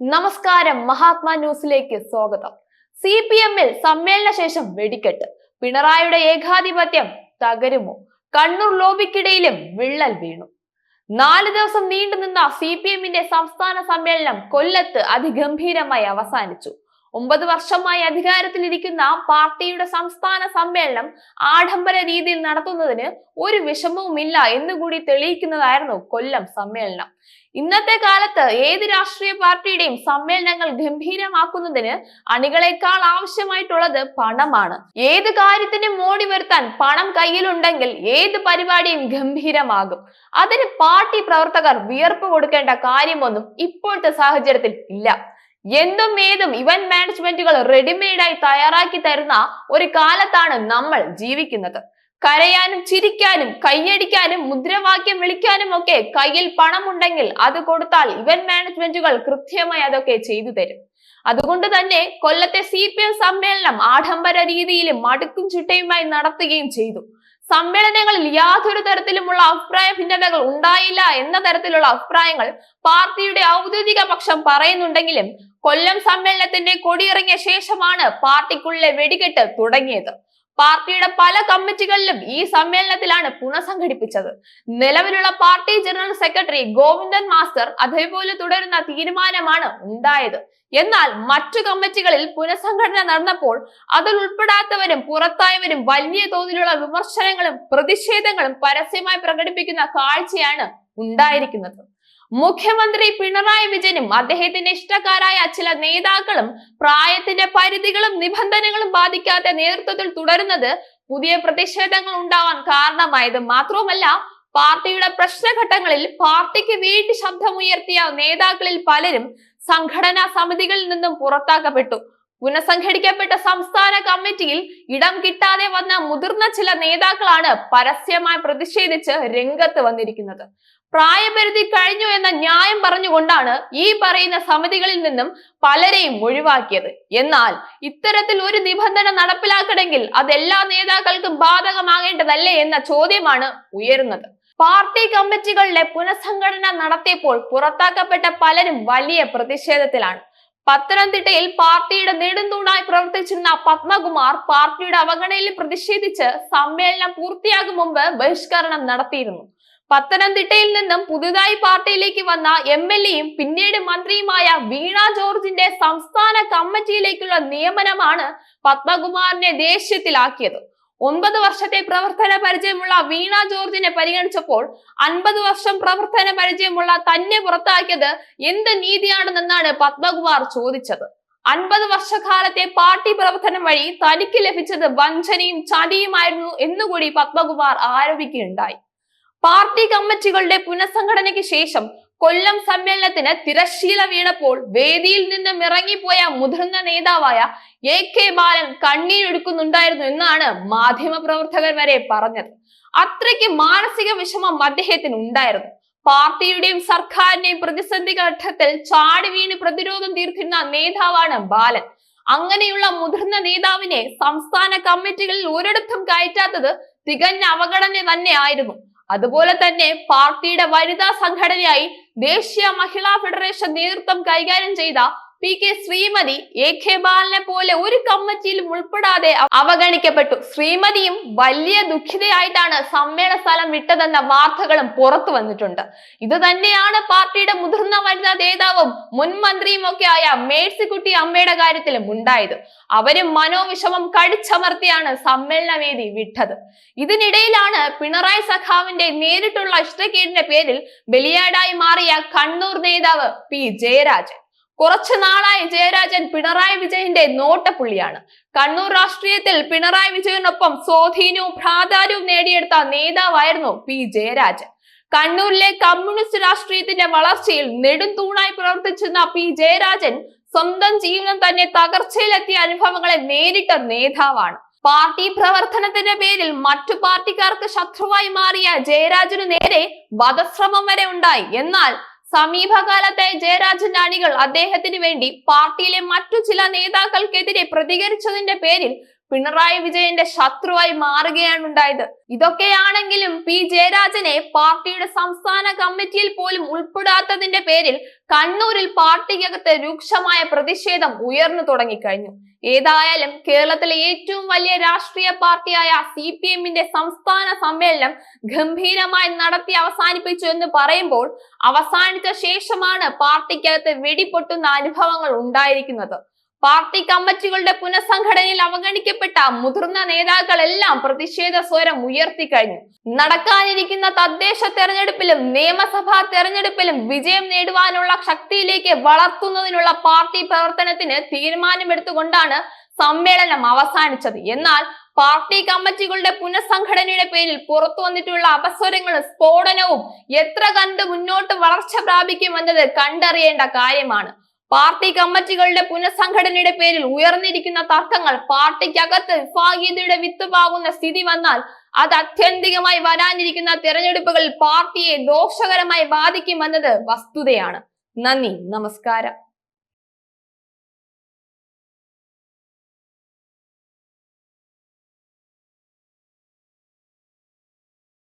നമസ്കാരം. മഹാത്മാ ന്യൂസിലേക്ക് സ്വാഗതം. സി പി എമ്മിൽ സമ്മേളന ശേഷം വെടിക്കെട്ട്. പിണറായിയുടെ ഏകാധിപത്യം തകരുമോ? കണ്ണൂർ ലോബിക്കിടയിലും വിള്ളൽ വീണു. നാല് ദിവസം നീണ്ടുനിന്ന സി പി എമ്മിന്റെ സംസ്ഥാന സമ്മേളനം കൊല്ലത്ത് അതിഗംഭീരമായി അവസാനിച്ചു. ഒമ്പത് വർഷമായി അധികാരത്തിലിരിക്കുന്ന പാർട്ടിയുടെ സംസ്ഥാന സമ്മേളനം ആഡംബര രീതിയിൽ നടത്തുന്നതിന് ഒരു വിഷമവുമില്ല എന്നുകൂടി തെളിയിക്കുന്നതായിരുന്നു കൊല്ലം സമ്മേളനം. ഇന്നത്തെ കാലത്ത് ഏത് രാഷ്ട്രീയ പാർട്ടിയുടെയും സമ്മേളനങ്ങൾ ഗംഭീരമാക്കുന്നതിന് അണികളെക്കാൾ ആവശ്യമായിട്ടുള്ളത് പണമാണ്. ഏത് കാര്യത്തിനും മോടി വരുത്താൻ പണം കയ്യിലുണ്ടെങ്കിൽ ഏത് പരിപാടിയും ഗംഭീരമാകും. അതിന് പാർട്ടി പ്രവർത്തകർ വിയർപ്പ് കൊടുക്കേണ്ട കാര്യമൊന്നും ഇപ്പോഴത്തെ സാഹചര്യത്തിൽ ഇല്ല. എന്തും ഏതും ഇവന്റ് മാനേജ്മെന്റുകൾ റെഡിമെയ്ഡായി തയ്യാറാക്കി തരുന്ന ഒരു കാലത്താണ് നമ്മൾ ജീവിക്കുന്നത്. കരയാനും ചിരിക്കാനും കൈയടിക്കാനും മുദ്രാവാക്യം വിളിക്കാനും ഒക്കെ കയ്യിൽ പണമുണ്ടെങ്കിൽ അത് കൊടുത്താൽ ഇവന്റ് മാനേജ്മെന്റുകൾ കൃത്യമായി അതൊക്കെ ചെയ്തു തരും. അതുകൊണ്ട് തന്നെ കൊല്ലത്തെ സി പി എം സമ്മേളനം ആഡംബര രീതിയിലും മടുക്കും ചിട്ടയുമായി നടത്തുകയും ചെയ്തു. സമ്മേളനങ്ങളിൽ യാതൊരു തരത്തിലുമുള്ള അഭിപ്രായ ഭിന്നതകൾ ഉണ്ടായില്ല എന്ന തരത്തിലുള്ള അഭിപ്രായങ്ങൾ പാർട്ടിയുടെ ഔദ്യോഗിക പക്ഷം പറയുന്നുണ്ടെങ്കിലും കൊല്ലം സമ്മേളനത്തിന്റെ കൊടിയിറങ്ങിയ ശേഷമാണ് പാർട്ടിക്കുള്ളിലെ വെടികെട്ട് തുടങ്ങിയത്. പാർട്ടിയുടെ പല കമ്മിറ്റികളിലും ഈ സമ്മേളനത്തിലാണ് പുനഃസംഘടിപ്പിച്ചത്. നിലവിലുള്ള party general secretary Govindan master അതേപോലെ തുടരുന്ന തീരുമാനമാണ് ഉണ്ടായത്. എന്നാൽ മറ്റു കമ്മിറ്റികളിൽ പുനഃസംഘടന നടന്നപ്പോൾ അതിൽ ഉൾപ്പെടാത്തവരും പുറത്തായവരും വലിയ തോതിലുള്ള വിമർശനങ്ങളും പ്രതിഷേധങ്ങളും പരസ്യമായി പ്രകടിപ്പിക്കുന്ന കാഴ്ചയാണ് ഉണ്ടായിരിക്കുന്നത്. മുഖ്യമന്ത്രി പിണറായി വിജയനും അദ്ദേഹത്തിന്റെ ഇഷ്ടക്കാരായ ചില നേതാക്കളും പ്രായത്തിന്റെ പരിധികളും നിബന്ധനകളും ബാധിക്കാത്ത നേതൃത്വത്തിൽ തുടരുന്നത് പുതിയ പ്രതിഷേധങ്ങൾ ഉണ്ടാവാൻ കാരണമായത് മാത്രവുമല്ല പാർട്ടിയുടെ പ്രശ്നഘട്ടങ്ങളിൽ പാർട്ടിക്ക് വേണ്ടി ശബ്ദമുയർത്തിയ നേതാക്കളിൽ പലരും സംഘടനാ സമിതികളിൽ നിന്നും പുറത്താക്കപ്പെട്ടു. പുനഃസംഘടിക്കപ്പെട്ട സംസ്ഥാന കമ്മിറ്റിയിൽ ഇടം കിട്ടാതെ വന്ന മുതിർന്ന ചില നേതാക്കളാണ് പരസ്യമായി പ്രതിഷേധിച്ച് രംഗത്ത് വന്നിരിക്കുന്നത്. പ്രായപരിധി കഴിഞ്ഞു എന്ന ന്യായം പറഞ്ഞുകൊണ്ടാണ് ഈ പറയുന്ന സമിതികളിൽ നിന്നും പലരെയും ഒഴിവാക്കിയത്. എന്നാൽ ഇത്തരത്തിൽ ഒരു നിബന്ധന നടപ്പിലാക്കണമെങ്കിൽ അത് എല്ലാ നേതാക്കൾക്കും ബാധകമാകേണ്ടതല്ലേ എന്ന ചോദ്യമാണ് ഉയരുന്നത്. പാർട്ടി കമ്മിറ്റികളുടെ പുനഃസംഘടന നടത്തിയപ്പോൾ പുറത്താക്കപ്പെട്ട പലരും വലിയ പ്രതിഷേധത്തിലാണ്. പത്തനംതിട്ടയിൽ പാർട്ടിയുടെ നെടുന്തൂണായി പ്രവർത്തിച്ചിരുന്ന പത്മകുമാർ പാർട്ടിയുടെ അവഗണനയിൽ പ്രതിഷേധിച്ച് സമ്മേളനം പൂർത്തിയാകും മുമ്പ് ബഹിഷ്കരണം നടത്തിയിരുന്നു. പത്തനംതിട്ടയിൽ നിന്നും പുതുതായി പാർട്ടിയിലേക്ക് വന്ന എം എൽ എയും പിന്നീട് മന്ത്രിയുമായ വീണ ജോർജിന്റെ സംസ്ഥാന കമ്മിറ്റിയിലേക്കുള്ള നിയമനമാണ് പത്മകുമാറിനെ ദേഷ്യത്തിലാക്കിയത്. ഒൻപത് വർഷത്തെ പ്രവർത്തന പരിചയമുള്ള വീണ ജോർജിനെ പരിഗണിച്ചപ്പോൾ അൻപത് വർഷം പ്രവർത്തന പരിചയമുള്ള തന്നെ പുറത്താക്കിയത് എന്ത് നീതിയാണെന്നാണ് പത്മകുമാർ ചോദിച്ചത്. അൻപത് വർഷക്കാലത്തെ പാർട്ടി പ്രവർത്തനം വഴി തനിക്ക് ലഭിച്ചത് വഞ്ചനയും ചതിയുമായിരുന്നു എന്നുകൂടി പത്മകുമാർ ആരോപിക്കുകയുണ്ടായി. പാർട്ടി കമ്മിറ്റികളുടെ പുനഃസംഘടനയ്ക്ക് ശേഷം കൊല്ലം സമ്മേളനത്തിന് തിരശ്ശീല വീണപ്പോൾ വേദിയിൽ നിന്നും ഇറങ്ങിപ്പോയ മുതിർന്ന നേതാവായ എ കെ ബാലൻ കണ്ണീരൊടുക്കുന്നുണ്ടായിരുന്നു എന്നാണ് മാധ്യമപ്രവർത്തകർ വരെ പറഞ്ഞത്. അത്രയ്ക്ക് മാനസിക വിഷമം അദ്ദേഹത്തിന് ഉണ്ടായിരുന്നു. പാർട്ടിയുടെയും സർക്കാരിന്റെയും പ്രതിസന്ധി ഘട്ടത്തിൽ ചാടി വീണ് പ്രതിരോധം തീർക്കുന്ന നേതാവാണ് ബാലൻ. അങ്ങനെയുള്ള മുതിർന്ന നേതാവിനെ സംസ്ഥാന കമ്മിറ്റികളിൽ ഒരിടത്തും കയറ്റാത്തത് തികഞ്ഞ അവഗണന തന്നെ ആയിരുന്നു. അതുപോലെ തന്നെ പാർട്ടിയുടെ വനിതാ സംഘടനയായി ദേശീയ മഹിളാ ഫെഡറേഷൻ നേതൃത്വം കൈകാര്യം ചെയ്ത P K Sreemathi A K ബാലനെ പോലെ ഒരു കമ്മിറ്റിയിലും ഉൾപ്പെടാതെ അവഗണിക്കപ്പെട്ടു. ശ്രീമതിയും വലിയ ദുഃഖിതയായിട്ടാണ് സമ്മേളന സ്ഥലം വിട്ടതെന്ന വാർത്തകളും പുറത്തു വന്നിട്ടുണ്ട്. ഇത് തന്നെയാണ് പാർട്ടിയുടെ മുതിർന്ന വനിതാ നേതാവും മുൻ മന്ത്രിയും ഒക്കെ ആയ മേഴ്സിക്കുട്ടി അമ്മയുടെ കാര്യത്തിലും ഉണ്ടായത്. അവരും മനോവിഷമം കടിച്ചമർത്തിയാണ് സമ്മേളന വേദി വിട്ടത്. ഇതിനിടയിലാണ് പിണറായി സഖാവിന്റെ നേരിട്ടുള്ള ഇഷ്ടക്കേടിന്റെ പേരിൽ ബലിയാടായി മാറിയ കണ്ണൂർ നേതാവ് പി ജയരാജൻ. കുറച്ചു നാളായി ജയരാജൻ പിണറായി വിജയന്റെ നോട്ടപ്പുള്ളിയാണ്. കണ്ണൂർ രാഷ്ട്രീയത്തിൽ പിണറായി വിജയനൊപ്പം സ്വാധീനവും പ്രാധാന്യവും നേടിയെടുത്ത നേതാവായിരുന്നു പി ജയരാജൻ. കണ്ണൂരിലെ കമ്മ്യൂണിസ്റ്റ് രാഷ്ട്രീയത്തിന്റെ വളർച്ചയിൽ നെടുംതൂണായി പ്രവർത്തിച്ചിരുന്ന പി ജയരാജൻ സ്വന്തം ജീവിതം തന്നെ തകർച്ചയിലെത്തിയ അനുഭവങ്ങളെ നേരിട്ട നേതാവാണ്. പാർട്ടി പ്രവർത്തനത്തിന്റെ പേരിൽ മറ്റു പാർട്ടിക്കാർക്ക് ശത്രുവായി മാറിയ ജയരാജനു നേരെ വധശ്രമം വരെ ഉണ്ടായി. എന്നാൽ സമീപകാലത്തെ ജയരാജൻ അണികൾ അദ്ദേഹത്തിന് വേണ്ടി പാർട്ടിയിലെ മറ്റു ചില നേതാക്കൾക്കെതിരെ പ്രതികരിച്ചതിന്റെ പേരിൽ പിണറായി വിജയന്റെ ശത്രുവായി മാറുകയാണ് ഉണ്ടായത്. ഇതൊക്കെയാണെങ്കിലും പി ജയരാജനെ പാർട്ടിയുടെ സംസ്ഥാന കമ്മിറ്റിയിൽ പോലും ഉൾപ്പെടാത്തതിന്റെ പേരിൽ കണ്ണൂരിൽ പാർട്ടിക്കകത്ത് രൂക്ഷമായ പ്രതിഷേധം ഉയർന്നു തുടങ്ങിക്കഴിഞ്ഞു. ഏതായാലും കേരളത്തിലെ ഏറ്റവും വലിയ രാഷ്ട്രീയ പാർട്ടിയായ സി പി എമ്മിന്റെ സംസ്ഥാന സമ്മേളനം ഗംഭീരമായി നടത്തി അവസാനിപ്പിച്ചു എന്ന് പറയുമ്പോൾ അവസാനിച്ച ശേഷമാണ് പാർട്ടിക്കകത്ത് വെടിപൊട്ടുന്ന അനുഭവങ്ങൾ ഉണ്ടായിരിക്കുന്നത്. പാർട്ടി കമ്മിറ്റികളുടെ പുനഃസംഘടനയിൽ അവഗണിക്കപ്പെട്ട മുതിർന്ന നേതാക്കളെല്ലാം പ്രതിഷേധ സ്വരം ഉയർത്തിക്കഴിഞ്ഞു. നടക്കാനിരിക്കുന്ന തദ്ദേശ തെരഞ്ഞെടുപ്പിലും നിയമസഭാ തെരഞ്ഞെടുപ്പിലും വിജയം നേടുവാനുള്ള ശക്തിയിലേക്ക് വളർത്തുന്നതിനുള്ള പാർട്ടി പ്രവർത്തനത്തിന് തീരുമാനമെടുത്തുകൊണ്ടാണ് സമ്മേളനം അവസാനിച്ചത്. എന്നാൽ പാർട്ടി കമ്മിറ്റികളുടെ പുനഃസംഘടനയുടെ പേരിൽ പുറത്തു വന്നിട്ടുള്ള അപസ്വരങ്ങളും സ്ഫോടനവും എത്ര കണ്ട് മുന്നോട്ട് വളർച്ച പ്രാപിക്കുമെന്നത് കണ്ടറിയേണ്ട കാര്യമാണ്. പാർട്ടി കമ്മിറ്റികളുടെ പുനഃസംഘടനയുടെ പേരിൽ ഉയർന്നിരിക്കുന്ന തർക്കങ്ങൾ പാർട്ടിക്കകത്ത് വിഭാഗീയതയുടെ വിത്ത് പാകുന്ന സ്ഥിതി വന്നാൽ അത് അത്യന്തികമായി വരാനിരിക്കുന്ന തെരഞ്ഞെടുപ്പുകളിൽ പാർട്ടിയെ ദോഷകരമായി ബാധിക്കുമെന്നത് വസ്തുതയാണ്. നന്ദി നമസ്കാരം.